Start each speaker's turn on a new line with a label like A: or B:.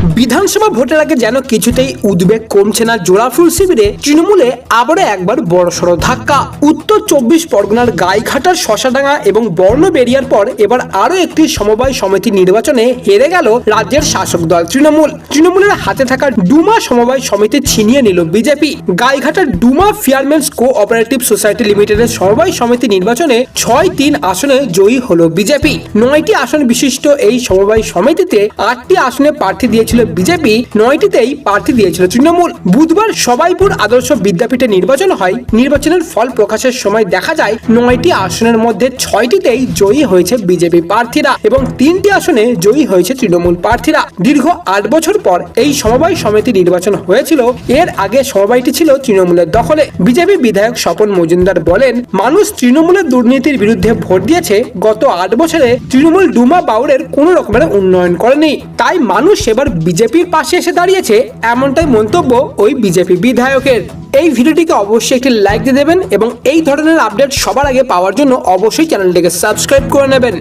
A: বিধানসভা ভোটের আগে যেন কিছুতেই উদ্বেগ কমছে না জোড়াফুল শিবিরে, তৃণমূলে আবারও একবার বড়সড় ধাক্কা। উত্তর চব্বিশ পরগনার গাইঘাটার শশাডাঙ্গা এবং বর্ণ বর্ণবেরিয়ার পর এবার আরও একটি সমবায় সমিতি নির্বাচনে হেরে গেল রাজ্যের শাসক দল তৃণমূল। তৃণমূলের হাতে থাকা ডুমা সমবায় সমিতি ছিনিয়ে নিল বিজেপি। গাইঘাটার Duma fishermen's co operative society লিমিটেডের সমবায় সমিতি নির্বাচনে ছয় তিন আসনে জয়ী হলো বিজেপি। নয়টি আসন বিশিষ্ট এই সমবায় সমিতিতে আটটি আসনে প্রার্থী দিয়েছিল বিজেপি, নয়টিতেই প্রার্থী দিয়েছিল তৃণমূল। বুধবার সবাইপুর আদর্শ বিদ্যাপীঠে নির্বাচন হয়। নির্বাচনের ফল প্রকাশের সময় দেখা যায়, নয়টি আসনের মধ্যে ছয়টিতেই জয়ী হয়েছে বিজেপি প্রার্থীরা এবং তিনটি আসনে জয়ী হয়েছে তৃণমূল প্রার্থীরা। দীর্ঘ আট বছর পর এই সমবায় সমিতি নির্বাচন হয়েছিল। এর আগে সমবায়টি ছিল তৃণমূলের দখলে। বিজেপি বিধায়ক স্বপন মজুমদার বলেন, মানুষ তৃণমূলের দুর্নীতির বিরুদ্ধে ভোট দিয়েছে। গত আট বছরে তৃণমূল ডুমা বাউরের কোনো রকমের উন্নয়ন করেনি। তাই মানুষ এবার বিজেপির পাশে এসে দাঁড়িয়েছে এমনটাই মন্তব্য ওই বিজেপি বিধায়কের। এই ভিডিওটিকে অবশ্যই একটি লাইক দিয়ে দেবেন এবং এই ধরনের আপডেট সবার আগে পাওয়ার জন্য অবশ্যই চ্যানেলটিকে সাবস্ক্রাইব করে নেবেন।